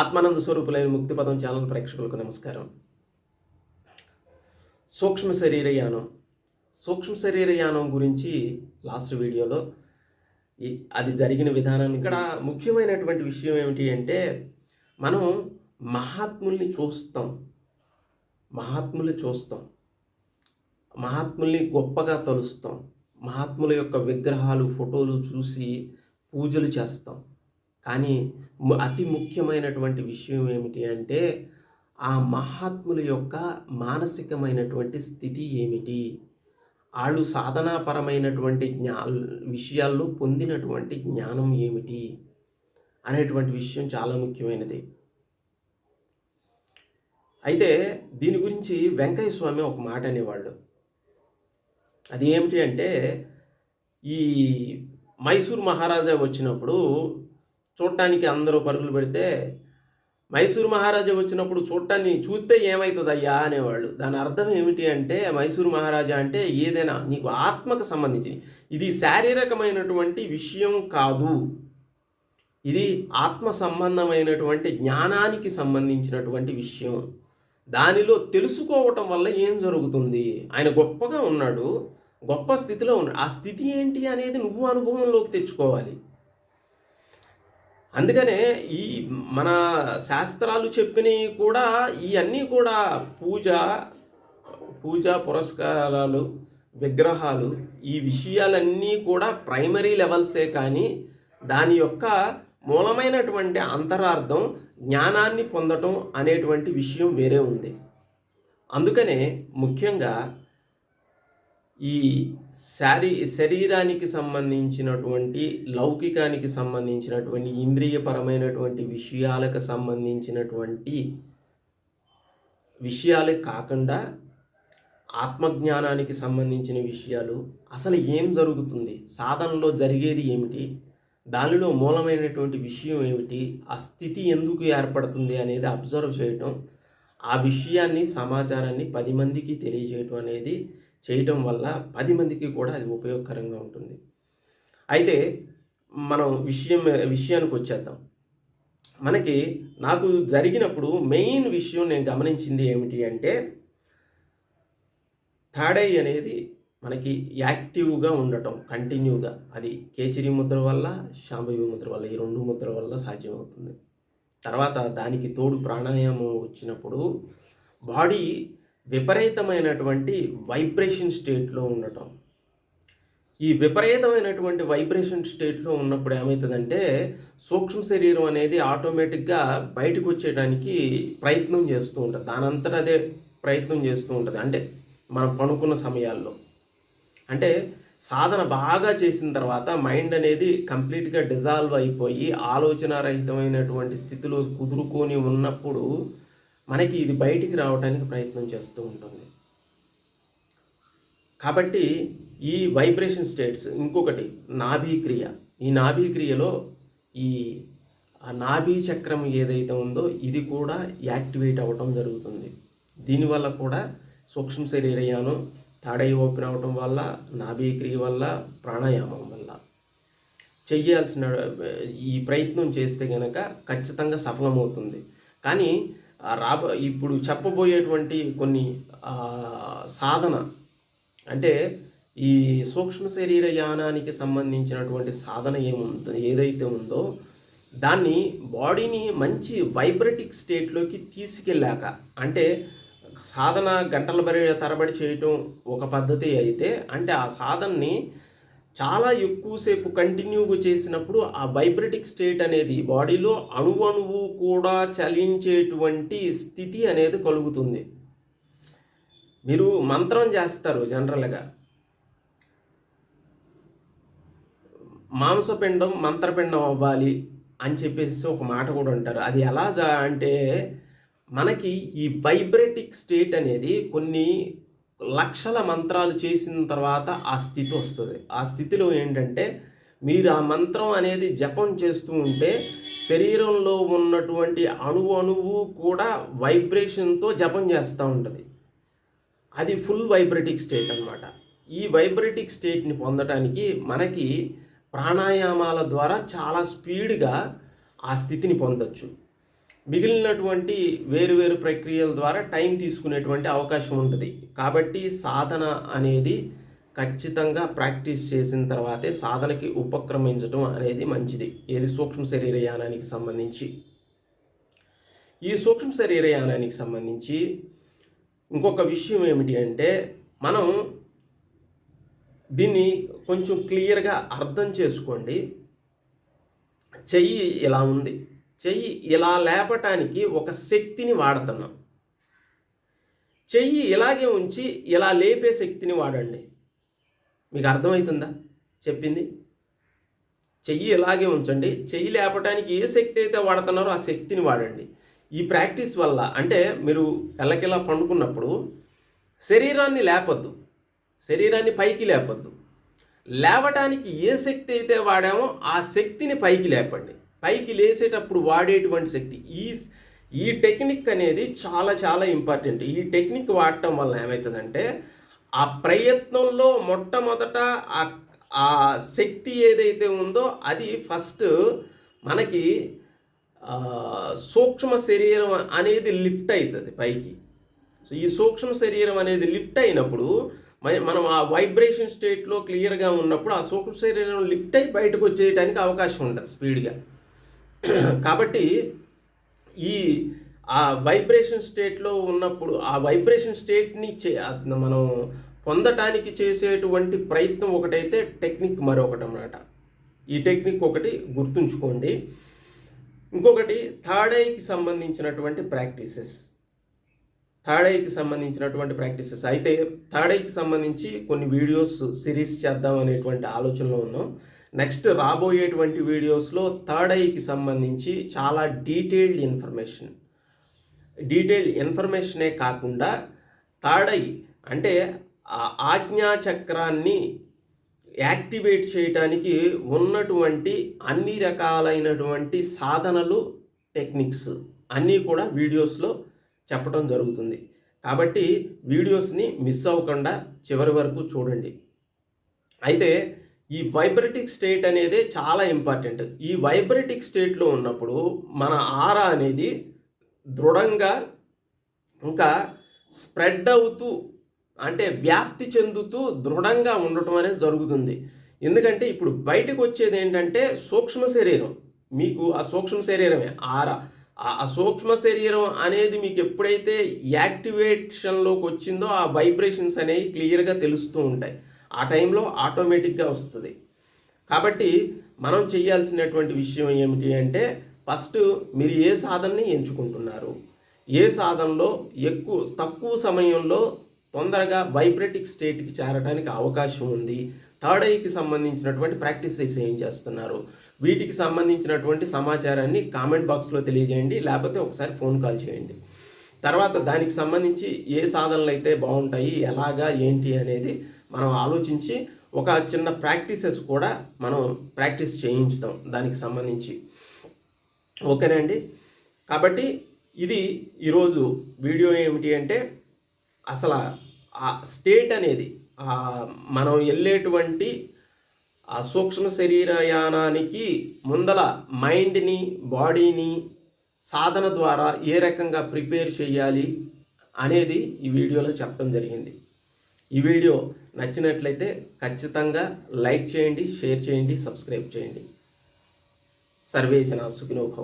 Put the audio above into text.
ఆత్మానంద స్వరూపులైన ముక్తి పదం ఛానల్ ప్రేక్షకులకు నమస్కారం. సూక్ష్మ శరీర యానం. సూక్ష్మ శరీర యానం గురించి లాస్ట్ వీడియోలో అది జరిగిన విధానం ఇక్కడ ముఖ్యమైనటువంటి విషయం ఏమిటి అంటే మనం మహాత్ముల్ని చూస్తాం. మహాత్ముల్ని చూస్తాం. మహాత్ముల్ని గొప్పగా తలుస్తాం. మహాత్ముల యొక్క విగ్రహాలు ఫోటోలు చూసి పూజలు చేస్తాం. కానీ అతి ముఖ్యమైనటువంటి విషయం ఏమిటి అంటే ఆ మహాత్ముల యొక్క మానసికమైనటువంటి స్థితి ఏమిటి? వాళ్ళు సాధనాపరమైనటువంటి జ్ఞా విషయాల్లో పొందినటువంటి జ్ఞానం ఏమిటి? అనేటువంటి విషయం చాలా ముఖ్యమైనది. అయితే దీని గురించి వెంకయ్య స్వామి ఒక మాట అనేవాళ్ళు. అది ఏమిటి అంటే ఈ మైసూర్ మహారాజా వచ్చినప్పుడు చూడటానికి అందరూ పరుగులు పెడితే మైసూర్ మహారాజా వచ్చినప్పుడు చూడటాన్ని చూస్తే ఏమవుతుంది అయ్యా అనేవాళ్ళు. దాని అర్థం ఏమిటి అంటే మైసూర్ మహారాజా అంటే ఏదైనా నీకు ఆత్మకు సంబంధించి ఇది శారీరకమైనటువంటి విషయం కాదు. ఇది ఆత్మ సంబంధమైనటువంటి జ్ఞానానికి సంబంధించినటువంటి విషయం. దానిలో తెలుసుకోవటం వల్ల ఏం జరుగుతుంది? ఆయన గొప్పగా ఉన్నాడు. గొప్ప స్థితిలో ఉన్నాడు. ఆ స్థితి ఏంటి అనేది నువ్వు అనుభవంలోకి తెచ్చుకోవాలి. అందుకనే ఈ మన శాస్త్రాలు చెప్పినవి కూడా ఇవన్నీ కూడా పూజ పూజా పురస్కారాలు విగ్రహాలు ఈ విషయాలన్నీ కూడా ప్రైమరీ లెవెల్సే కానీ దాని యొక్క మూలమైనటువంటి అంతరార్థం జ్ఞానాన్ని పొందటం అనేటువంటి విషయం వేరే ఉంది. అందుకనే ముఖ్యంగా ఈ శారీ శరీరానికి సంబంధించినటువంటి లౌకికానికి సంబంధించినటువంటి ఇంద్రియపరమైనటువంటి విషయాలకు సంబంధించినటువంటి విషయాలే కాకుండా ఆత్మజ్ఞానానికి సంబంధించిన విషయాలు అసలు ఏం జరుగుతుంది? సాధనలో జరిగేది ఏమిటి? దానిలో మూలమైనటువంటి విషయం ఏమిటి? ఆ స్థితి ఎందుకు ఏర్పడుతుంది అనేది అబ్జర్వ్ చేయటం ఆ విషయాన్ని సమాచారాన్ని పది మందికి తెలియజేయటం అనేది చేయటం వల్ల పది మందికి కూడా అది ఉపయోగకరంగా ఉంటుంది. అయితే మనం విషయం విషయానికి వచ్చేద్దాం. మనకి నాకు జరిగినప్పుడు మెయిన్ విషయం నేను గమనించింది ఏమిటి అంటే థర్డ్ అనేది మనకి యాక్టివ్గా ఉండటం కంటిన్యూగా. అది కేచరి ముద్ర వల్ల శాంభవి ముద్ర వల్ల ఈ రెండు ముద్ర వల్ల సాధ్యమవుతుంది. తర్వాత దానికి తోడు ప్రాణాయామం వచ్చినప్పుడు బాడీ విపరీతమైనటువంటి వైబ్రేషన్ స్టేట్లో ఉండటం. ఈ విపరీతమైనటువంటి వైబ్రేషన్ స్టేట్లో ఉన్నప్పుడు ఏమవుతుందంటే సూక్ష్మ శరీరం అనేది ఆటోమేటిక్గా బయటకు వచ్చేయడానికి ప్రయత్నం చేస్తూ ఉంటుంది. దానంతట అదే ప్రయత్నం చేస్తూ ఉంటుంది. అంటే మనం పనుకున్న సమయాల్లో. అంటే సాధన బాగా చేసిన తర్వాత మైండ్ అనేది కంప్లీట్గా డిజాల్వ్ అయిపోయి ఆలోచనారహితమైనటువంటి స్థితిలో కుదురుకొని ఉన్నప్పుడు మనకి ఇది బయటికి రావడానికి ప్రయత్నం చేస్తూ ఉంటుంది. కాబట్టి ఈ వైబ్రేషన్ స్టేట్స్ ఇంకొకటి నాభీక్రియ ఈ నాభీక్రియలో ఈ నాభీ చక్రం ఏదైతే ఉందో ఇది కూడా యాక్టివేట్ అవ్వటం జరుగుతుంది. దీనివల్ల కూడా సూక్ష్మ శరీరయానం తాడై ఓపెన్ అవ్వటం వల్ల నాభీక్రియ వల్ల ప్రాణాయామం వల్ల. చెయ్యాల్సిన ఈ ప్రయత్నం చేస్తే కనుక ఖచ్చితంగా సఫలమవుతుంది. కానీ రాబ ఇప్పుడు చెప్పబోయేటువంటి కొన్ని సాధన. అంటే ఈ సూక్ష్మ శరీర యానానికి సంబంధించినటువంటి సాధన ఏముందో ఏదైతే ఉందో దాన్ని బాడీని మంచి వైబ్రటిక్ స్టేట్లోకి తీసుకెళ్ళాక అంటే సాధన గంటల బరి తరబడి చేయటం ఒక పద్ధతి అయితే అంటే ఆ సాధనని చాలా ఎక్కువసేపు కంటిన్యూగా చేసినప్పుడు ఆ వైబ్రటిక్ స్టేట్ అనేది బాడీలో అణువణువు కూడా చలించేటువంటి స్థితి అనేది కలుగుతుంది. మీరు మంత్రం చేస్తారు జనరల్గా. మాంసపిండం మంత్రపిండం అవ్వాలి అని చెప్పేసి ఒక మాట కూడా అంటారు. అది ఎలా అంటే మనకి ఈ వైబ్రేటిక్ స్టేట్ అనేది కొన్ని లక్షల మంత్రాలు చేసిన తర్వాత ఆ స్థితి వస్తుంది. ఆ స్థితిలో ఏంటంటే మీరు ఆ మంత్రం అనేది జపం చేస్తూ ఉంటే శరీరంలో ఉన్నటువంటి అణువు అణువు కూడా వైబ్రేషన్తో జపం చేస్తూ ఉంటుంది. అది ఫుల్ వైబ్రేటిక్ స్టేట్ అన్నమాట. ఈ వైబ్రేటిక్ స్టేట్ని పొందడానికి మనకి ప్రాణాయామాల ద్వారా చాలా స్పీడ్గా ఆ స్థితిని పొందొచ్చు. మిగిలినటువంటి వేరు వేరు ప్రక్రియల ద్వారా టైం తీసుకునేటువంటి అవకాశం ఉంటుంది. కాబట్టి సాధన అనేది ఖచ్చితంగా ప్రాక్టీస్ చేసిన తర్వాతే సాధనకి ఉపక్రమించడం అనేది మంచిది. ఏది సూక్ష్మ శరీరయానానికి సంబంధించి? ఈ సూక్ష్మ శరీరయానానికి సంబంధించి ఇంకొక విషయం ఏమిటి అంటే మనం దీన్ని కొంచెం క్లియర్గా అర్థం చేసుకోండి. చెయ్యి ఇలా ఉంది. చెయ్యి ఇలా లేపటానికి ఒక శక్తిని వాడుతున్నాం. చెయ్యి ఇలాగే ఉంచి ఇలా లేపే శక్తిని వాడండి. మీకు అర్థమవుతుందా? చెప్పింది? చెయ్యి ఇలాగే ఉంచండి. చెయ్యి లేపడానికి ఏ శక్తి అయితే వాడుతున్నారో ఆ శక్తిని వాడండి. ఈ ప్రాక్టీస్ వల్ల అంటే మీరు ఎల్లకిలా పండుకున్నప్పుడు శరీరాన్ని లేపొద్దు. శరీరాన్ని పైకి లేపొద్దు. లేవటానికి ఏ శక్తి అయితే వాడామో ఆ శక్తిని పైకి లేపండి. పైకి లేసేటప్పుడు వాడేటువంటి శక్తి. ఈ ఈ టెక్నిక్ అనేది చాలా చాలా ఇంపార్టెంట్. ఈ టెక్నిక్ వాడటం వల్ల ఏమవుతుందంటే ఆ ప్రయత్నంలో మొట్టమొదట ఆ ఆ శక్తి ఏదైతే ఉందో అది ఫస్ట్ మనకి సూక్ష్మ శరీరం అనేది లిఫ్ట్ అవుతుంది పైకి. సో ఈ సూక్ష్మ శరీరం అనేది లిఫ్ట్ అయినప్పుడు మనం ఆ వైబ్రేషన్ స్టేట్లో క్లియర్గా ఉన్నప్పుడు ఆ సూక్ష్మ శరీరం లిఫ్ట్ అయి బయటకు వచ్చేయడానికి అవకాశం ఉంటుంది స్పీడ్గా. కాబట్టి ఈ ఆ వైబ్రేషన్ స్టేట్లో ఉన్నప్పుడు ఆ వైబ్రేషన్ స్టేట్ని చే మనం పొందటానికి చేసేటువంటి ప్రయత్నం ఒకటైతే టెక్నిక్ మరొకటి అన్నమాట ఈ టెక్నిక్ ఒకటి గుర్తుంచుకోండి. ఇంకొకటి థర్డ్ ఐకి సంబంధించినటువంటి ప్రాక్టీసెస్ థర్డ్ ఐకి సంబంధించినటువంటి ప్రాక్టీసెస్ అయితే థర్డ్ ఐకి సంబంధించి కొన్ని వీడియోస్ సిరీస్ చేద్దాం అనేటువంటి ఆలోచనలో ఉన్నాం. నెక్స్ట్ రాబోయేటువంటి వీడియోస్లో థర్డ్ ఐకి సంబంధించి చాలా డీటెయిల్డ్ ఇన్ఫర్మేషన్. డీటెయిల్ ఇన్ఫర్మేషనే కాకుండా థర్డ్ ఐ అంటే ఆ ఆజ్ఞాచక్రాన్ని యాక్టివేట్ చేయడానికి ఉన్నటువంటి అన్ని రకాలైనటువంటి సాధనలు టెక్నిక్స్ అన్నీ కూడా వీడియోస్లో చెప్పడం జరుగుతుంది. కాబట్టి వీడియోస్ని మిస్ అవ్వకుండా చివరి వరకు చూడండి. అయితే ఈ వైబ్రెటిక్ స్టేట్ అనేది చాలా ఇంపార్టెంట్ ఈ వైబ్రటిక్ స్టేట్లో ఉన్నప్పుడు మన ఆరా అనేది దృఢంగా ఇంకా స్ప్రెడ్ అవుతూ అంటే వ్యాప్తి చెందుతూ దృఢంగా ఉండటం అనేది జరుగుతుంది. ఎందుకంటే ఇప్పుడు బయటకు వచ్చేది ఏంటంటే సూక్ష్మ శరీరం. మీకు ఆ సూక్ష్మ శరీరమే ఆర ఆ సూక్ష్మ శరీరం అనేది మీకు ఎప్పుడైతే యాక్టివేషన్లోకి వచ్చిందో ఆ వైబ్రేషన్స్ అనేవి క్లియర్గా తెలుస్తూ ఉంటాయి. ఆ టైంలో ఆటోమేటిక్గా వస్తుంది. కాబట్టి మనం చేయాల్సినటువంటి విషయం ఏమిటి అంటే ఫస్ట్ మీరు ఏ సాధనని ఎంచుకుంటున్నారు? ఏ సాధనలో ఎక్కువ తక్కువ సమయంలో తొందరగా వైబ్రేటిక్ స్టేట్కి చేరడానికి అవకాశం ఉంది. థర్డ్ ఐకి సంబంధించినటువంటి ప్రాక్టీసెస్ ఏం చేస్తున్నారు? వీటికి సంబంధించినటువంటి సమాచారాన్ని కామెంట్ బాక్స్లో తెలియజేయండి లేకపోతే ఒకసారి ఫోన్ కాల్ చేయండి. తర్వాత దానికి సంబంధించి ఏ సాధనలు అయితే బాగుంటాయి ఎలాగా ఏంటి అనేది మనం ఆలోచించి ఒక చిన్న ప్రాక్టీసెస్ కూడా మనం ప్రాక్టీస్ చేయించుతాం దానికి సంబంధించి. ఓకేనండి కాబట్టి ఇది ఈరోజు వీడియో ఏమిటి అంటే అసలు ఆ స్టేట్ అనేది మనం వెళ్ళేటువంటి ఆ సూక్ష్మ శరీరయానానికి ముందల మైండ్ని బాడీని సాధన ద్వారా ఏ రకంగా ప్రిపేర్ చేయాలి అనేది ఈ వీడియోలో చెప్పడం జరిగింది. ఈ వీడియో నచ్చినట్లయితే ఖచ్చితంగా లైక్ చేయండి షేర్ చేయండి సబ్స్క్రైబ్ చేయండి. సర్వేచన సుఖినోభవ